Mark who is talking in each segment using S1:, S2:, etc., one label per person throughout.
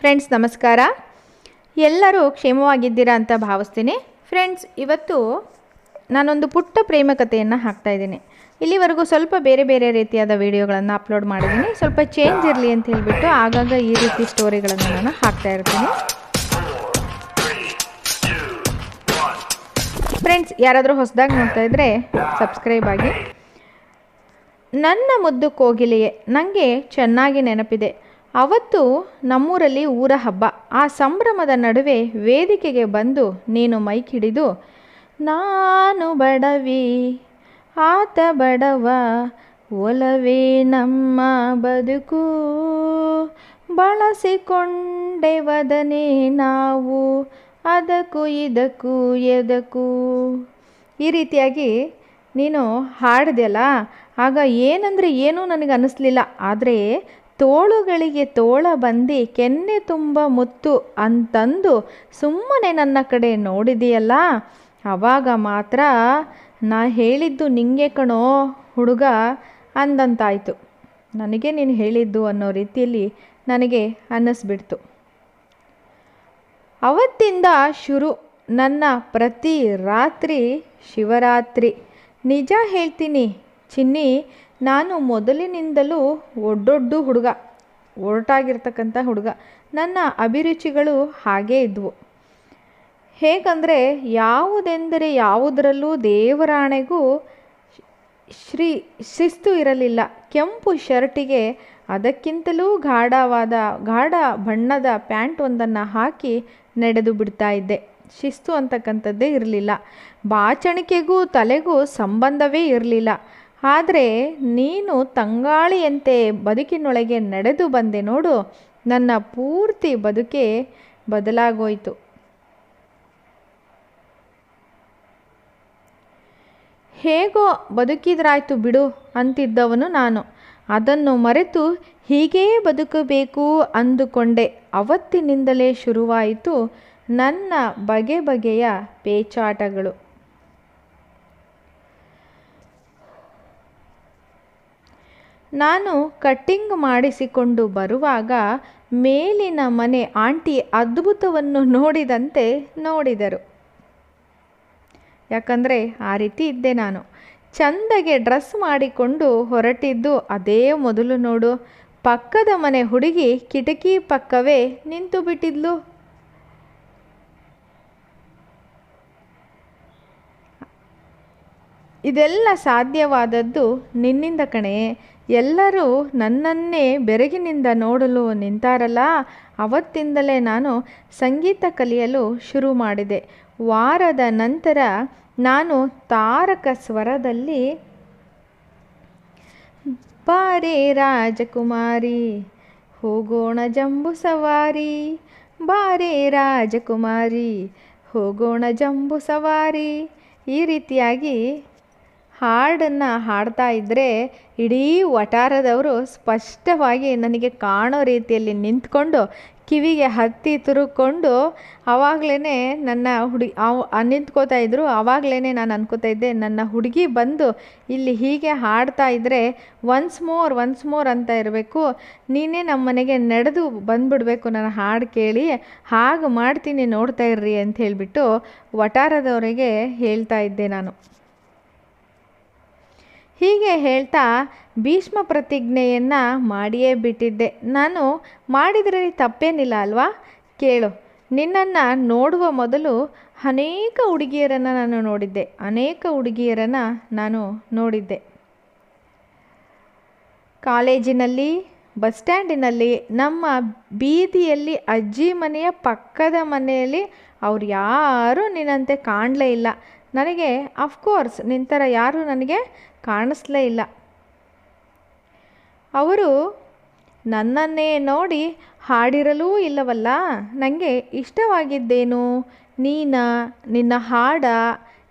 S1: Friends ನಮಸ್ಕಾರ. ಎಲ್ಲರೂ ಕ್ಷೇಮವಾಗಿದ್ದೀರಾ ಅಂತ ಭಾವಿಸ್ತೀನಿ. ಫ್ರೆಂಡ್ಸ್ ಇವತ್ತು ನಾನೊಂದು ಪುಟ್ಟ ಪ್ರೇಮ ಕಥೆಯನ್ನು ಹಾಕ್ತಾಯಿದ್ದೀನಿ ಇಲ್ಲಿವರೆಗೂ ಸ್ವಲ್ಪ ಬೇರೆ ಬೇರೆ ರೀತಿಯಾದ ವಿಡಿಯೋಗಳನ್ನು ಅಪ್ಲೋಡ್ ಮಾಡಿದ್ದೀನಿ. ಸ್ವಲ್ಪ ಚೇಂಜ್ ಇರಲಿ ಅಂತ ಹೇಳಿಬಿಟ್ಟು ಆಗಾಗ ಈ ರೀತಿ ಸ್ಟೋರಿಗಳನ್ನು ನಾನು ಹಾಕ್ತಾ ಇರ್ತೀನಿ. ಫ್ರೆಂಡ್ಸ್ ಯಾರಾದರೂ ಹೊಸದಾಗಿ ನೋಡ್ತಾ ಇದ್ದರೆ ಸಬ್ಸ್ಕ್ರೈಬ್ ಆಗಿ. ನನ್ನ ಮುದ್ದು ಕೋಗಿಲೆಯೇ ನನಗೆ ಚೆನ್ನಾಗಿ ನೆನಪಿದೆ. ಅವತ್ತು ನಮ್ಮೂರಲ್ಲಿ ಊರ ಹಬ್ಬ. ಆ ಸಂಭ್ರಮದ ನಡುವೆ ವೇದಿಕೆಗೆ ಬಂದು ನೀನು ಮೈಕ್ ಹಿಡಿದು, ನಾನು ಬಡವಿ, ಆತ ಬಡವ, ಒಲವೇ ನಮ್ಮ ಬದುಕು. ಬಳಸಿಕೊಂಡೆವದನೆ ನಾವು, ಅದಕ್ಕೂ ಇದಕ್ಕೂ ಎದಕ್ಕೂ. ಈ ರೀತಿಯಾಗಿ ನೀನು ಹಾಡಿದೆಯಲ್ಲ, ಆಗ ಏನಂದರೆ ಏನೂ ನನಗೆ ಅನ್ನಿಸ್ಲಿಲ್ಲ ಆದರೆ ತೋಳುಗಳಿಗೆ ತೋಳ ಬಂದು ಕೆನ್ನೆ ತುಂಬ ಮುತ್ತು ಅಂತಂದು ಸುಮ್ಮನೆ ನನ್ನ ಕಡೆ ನೋಡಿದೆಯಲ್ಲ, ಅವಾಗ ಮಾತ್ರ ನಾ ಹೇಳಿದ್ದು ನಿಂಗೆ ಕಣೋ ಹುಡುಗ ಅಂದಂತಾಯಿತು. ನನಗೆ ನೀನು ಹೇಳಿದ್ದು ಅನ್ನೋ ರೀತಿಯಲ್ಲಿ ನನಗೆ ಅನ್ನಿಸ್ಬಿಡ್ತು. ಅವತ್ತಿಂದ ಶುರು ನನ್ನ ಪ್ರತಿ ರಾತ್ರಿ ಶಿವರಾತ್ರಿ. ನಿಜ ಹೇಳ್ತೀನಿ ಚಿನ್ನಿ ನಾನು ಮೊದಲಿನಿಂದಲೂ ಒಡ್ಡೊಡ್ಡ ಹುಡುಗ, ಒರಟಾಗಿರ್ತಕ್ಕಂಥ ಹುಡುಗ. ನನ್ನ ಅಭಿರುಚಿಗಳು ಹಾಗೇ ಇದ್ವು. ಹೇಗಂದರೆ ಯಾವುದೆಂದರೆ ಯಾವುದರಲ್ಲೂ ದೇವರಾಣೆಗೂ ಶ್ರೀ, ಶಿಸ್ತು ಇರಲಿಲ್ಲ. ಕೆಂಪು ಶರ್ಟಿಗೆ ಅದಕ್ಕಿಂತಲೂ ಗಾಢವಾದ, ಗಾಢ ಬಣ್ಣದ ಪ್ಯಾಂಟ್ ಒಂದನ್ನು ಹಾಕಿ ನಡೆದು ಬಿಡ್ತಾ ಇದ್ದೆ. ಶಿಸ್ತು ಅಂತಕ್ಕಂಥದ್ದೇ ಇರಲಿಲ್ಲ. ಬಾಚಣಿಕೆಗೂ ತಲೆಗೂ ಸಂಬಂಧವೇ ಇರಲಿಲ್ಲ. ಆದರೆ ನೀನು ತಂಗಾಳಿಯಂತೆ ಬದುಕಿನೊಳಗೆ ನಡೆದು ಬಂದೆ ನೋಡು, ನನ್ನ ಪೂರ್ತಿ ಬದುಕೆ ಬದಲಾಗೋಯಿತು. ಹೇಗೋ ಬದುಕಿದ್ರಾಯ್ತು ಬಿಡು ಅಂತಿದ್ದವನು ನಾನು. ಅದನ್ನು ಮರೆತು ಹೀಗೇ ಬದುಕಬೇಕು ಅಂದುಕೊಂಡೆ. ಅವತ್ತಿನಿಂದಲೇ ಶುರುವಾಯಿತು ನನ್ನ ಬಗೆ ಬಗೆಯ ಪೇಚಾಟಗಳು. ನಾನು ಕಟ್ಟಿಂಗ್ ಮಾಡಿಸಿಕೊಂಡು ಬರುವಾಗ ಮೇಲಿನ ಮನೆ ಆಂಟಿ ಅದ್ಭುತವನ್ನು ನೋಡಿದಂತೆ ನೋಡಿದರು. ಯಾಕಂದರೆ ಆ ರೀತಿ ಇದ್ದೆ ನಾನು. ಚಂದಗೆ ಡ್ರೆಸ್ ಮಾಡಿಕೊಂಡು ಹೊರಟಿದ್ದು ಅದೇ ಮೊದಲು ನೋಡು. ಪಕ್ಕದ ಮನೆ ಹುಡುಗಿ ಕಿಟಕಿ ಪಕ್ಕವೇ ನಿಂತು ಬಿಟ್ಟಿದ್ಲು. ಇದೆಲ್ಲ ಸಾಧ್ಯವಾದದ್ದು ನಿನ್ನಿಂದ ಕಣೆ. ಎಲ್ಲರೂ ನನ್ನನ್ನೇ ಬೆರಗಿನಿಂದ ನೋಡಲು ನಿಂತಾರಲ್ಲ? ಅವತ್ತಿಂದಲೇ ನಾನು ಸಂಗೀತ ಕಲಿಯಲು ಶುರು ಮಾಡಿದೆ. ವಾರದ ನಂತರ ನಾನು ತಾರಕ ಸ್ವರದಲ್ಲಿ, ಬಾರೆ ರಾಜಕುಮಾರಿ, ಹೋಗೋಣ ಜಂಬು ಸವಾರಿ, ಬಾರೆ ರಾಜಕುಮಾರಿ, ಹೋಗೋಣ ಜಂಬು ಸವಾರಿ ಈ ರೀತಿಯಾಗಿ ಹಾಡನ್ನು ಹಾಡ್ತಾ ಇದ್ದರೆ ಇಡೀ ವಟಾರದವರು ಸ್ಪಷ್ಟವಾಗಿ ನನಗೆ ಕಾಣೋ ರೀತಿಯಲ್ಲಿ ನಿಂತ್ಕೊಂಡು ಕಿವಿಗೆ ಹತ್ತಿ ತುರುಕೊಂಡು ಆವಾಗಲೇ ನನ್ನ ಹುಡುಗಿ ಅವ್ ನಿಂತ್ಕೋತಾ ಇದ್ದರು ಆವಾಗಲೇ ನಾನು ಅನ್ಕೋತಾ ಇದ್ದೆ, ನನ್ನ ಹುಡುಗಿ ಬಂದು ಇಲ್ಲಿ ಹೀಗೆ ಹಾಡ್ತಾ ಇದ್ದರೆ ಒನ್ಸ್ ಮೋರ್ ಒನ್ಸ್ ಮೋರ್ ಅಂತ ಇರಬೇಕು. ನೀನೇ ನಮ್ಮ ಮನೆಗೆ ನಡೆದು ಬಂದುಬಿಡಬೇಕು ನನ್ನ ಹಾಡು ಕೇಳಿ. ಹಾಗೆ ಮಾಡ್ತೀನಿ ನೋಡ್ತಾ ಇರ್ರಿ ಅಂತ ಹೇಳಿಬಿಟ್ಟು ವಟಾರದವರಿಗೆ ಹೇಳ್ತಾ ಇದ್ದೆ ನಾನು. ಹೀಗೆ ಹೇಳ್ತಾ ಭೀಷ್ಮ ಪ್ರತಿಜ್ಞೆಯನ್ನು ಮಾಡಿಯೇ ಬಿಟ್ಟಿದ್ದೆ. ನಾನು ಮಾಡಿದರೆ ತಪ್ಪೇನಿಲ್ಲ ಅಲ್ವಾ? ಕೇಳು. ನಿನ್ನನ್ನು ನೋಡುವ ಮೊದಲು ಅನೇಕ ಹುಡುಗಿಯರನ್ನು ನಾನು ನೋಡಿದ್ದೆ. ಅನೇಕ ಹುಡುಗಿಯರನ್ನು ನಾನು ನೋಡಿದ್ದೆ. ಕಾಲೇಜಿನಲ್ಲಿ, ಬಸ್ ಸ್ಟ್ಯಾಂಡಿನಲ್ಲಿ, ನಮ್ಮ ಬೀದಿಯಲ್ಲಿ, ಅಜ್ಜಿ ಮನೆಯ ಪಕ್ಕದ ಮನೆಯಲ್ಲಿ ಅವ್ರು ಯಾರೂ ನಿನ್ನಂತೆ ಕಾಣಲೇ ಇಲ್ಲ. ನನಗೆ ಅಫ್ಕೋರ್ಸ್ ನಿಂತರ ಯಾರೂ ನನಗೆ ಕಾಣಿಸ್ಲೇ ಇಲ್ಲ. ಅವರು, ನನ್ನನ್ನೇ ನೋಡಿ ಹಾಡಿರಲೂ ಇಲ್ಲವಲ್ಲ. ನನಗೆ ಇಷ್ಟವಾಗಿದ್ದೇನು? ನೀನ, ನಿನ್ನ ಹಾಡ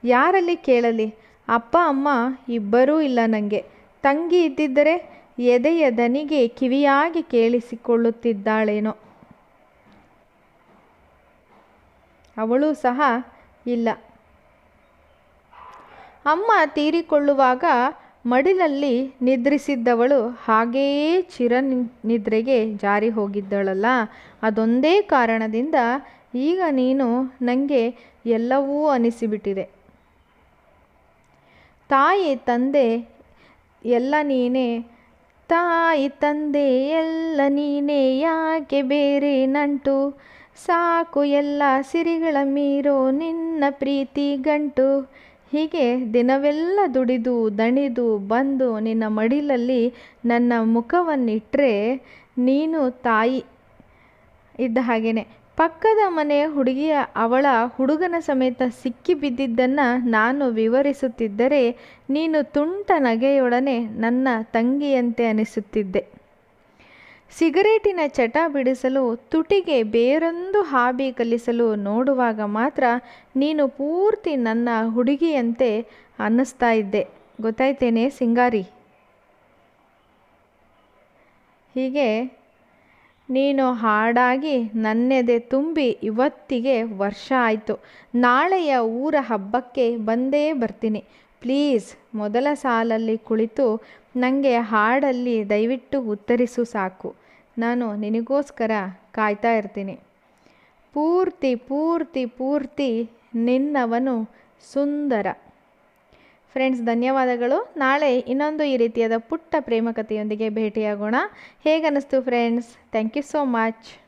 S1: ಯಾರಲ್ಲಿ ಕೇಳಲಿ? ಅಪ್ಪ, ಅಮ್ಮ ಇಬ್ಬರೂ ಇಲ್ಲ ನನಗೆ ತಂಗಿ ಇದ್ದಿದ್ದರೆ ಎದೆಯ ದನಿಗೆ ಕಿವಿಯಾಗಿ ಕೇಳಿಸಿಕೊಳ್ಳುತ್ತಿದ್ದಾಳೇನೋ. ಅವಳು ಸಹ ಇಲ್ಲ. ಅಮ್ಮ ತೀರಿಕೊಳ್ಳುವಾಗ ಮಡಿಲಲ್ಲಿ ನಿದ್ರಿಸಿದ್ದವಳು ಹಾಗೆಯೇ ಚಿರ ನಿದ್ರೆಗೆ ಜಾರಿ ಹೋಗಿದ್ದಳಲ್ಲ. ಅದೊಂದೇ ಕಾರಣದಿಂದ ಈಗ ನೀನು ನನಗೆ ಎಲ್ಲವೂ ಅನಿಸಿಬಿಟ್ಟಿದೆ. ತಾಯಿ ತಂದೆ ಎಲ್ಲ ನೀನೇ. ತಾಯಿ ತಂದೆ ಎಲ್ಲ ನೀನೇ. ಯಾಕೆ ಬೇರೆ ನಂಟು? ಸಾಕು ಎಲ್ಲ ಸಿರಿಗಳ ಮೀರೋ ನಿನ್ನ ಪ್ರೀತಿ ಗಂಟು. ಹೀಗೆ ದಿನವೆಲ್ಲ ದುಡಿದು, ದಣಿದು, ಬಂದು ನಿನ್ನ ಮಡಿಲಲ್ಲಿ ನನ್ನ ಮುಖವನ್ನಿಟ್ಟರೆ ನೀನು ತಾಯಿ ಇದ್ದ ಹಾಗೇನೆ. ಪಕ್ಕದ ಮನೆ ಹುಡುಗಿಯ ಅವಳ ಹುಡುಗನ ಸಮೇತ ಸಿಕ್ಕಿ ಬಿದ್ದಿದ್ದನ್ನು ನಾನು ವಿವರಿಸುತ್ತಿದ್ದರೆ ನೀನು ತುಂಟ ನಗೆಯೊಡನೆ ನನ್ನ ತಂಗಿಯಂತೆ ಅನಿಸುತ್ತಿದ್ದೆ. ಸಿಗರೇಟಿನ ಚಟ ಬಿಡಿಸಲು, ತುಟಿಗೆ ಬೇರೊಂದು ಹಾಬಿ ಕಲಿಸಲು ನೋಡುವಾಗ ಮಾತ್ರ ನೀನು ಪೂರ್ತಿ ನನ್ನ ಹುಡುಗಿಯಂತೆ ಅನ್ನಿಸ್ತಾ ಇದ್ದೆ. ಗೊತ್ತಾಯ್ತೇನೆ ಸಿಂಗಾರಿ? ಹೀಗೆ ನೀನು ಹಾಡಾಗಿ ನನ್ನೆದೆ ತುಂಬಿ ಇವತ್ತಿಗೆ ವರ್ಷ ಆಯಿತು. ನಾಳೆಯ ಊರ ಹಬ್ಬಕ್ಕೆ ಬಂದೇ ಬರ್ತೀನಿ. ಪ್ಲೀಸ್ ಮೊದಲ ಸಾಲಲ್ಲಿ ಕುಳಿತು ನನಗೆ ಹಾಡಲ್ಲಿ ದಯವಿಟ್ಟು ಉತ್ತರಿಸು ಸಾಕು. ನಾನು ನಿನಗೋಸ್ಕರ ಕಾಯ್ತಾ ಇರ್ತೀನಿ. ಪೂರ್ತಿ ಪೂರ್ತಿ ಪೂರ್ತಿ ನಿನ್ನವನು ಸುಂದರ. ಫ್ರೆಂಡ್ಸ್, ಧನ್ಯವಾದಗಳು. ನಾಳೆ ಇನ್ನೊಂದು ಈ ರೀತಿಯಾದ ಪುಟ್ಟ ಪ್ರೇಮಕಥೆಯೊಂದಿಗೆ ಭೇಟಿಯಾಗೋಣ. ಹೇಗನ್ನಿಸ್ತು friends? Thank you so much.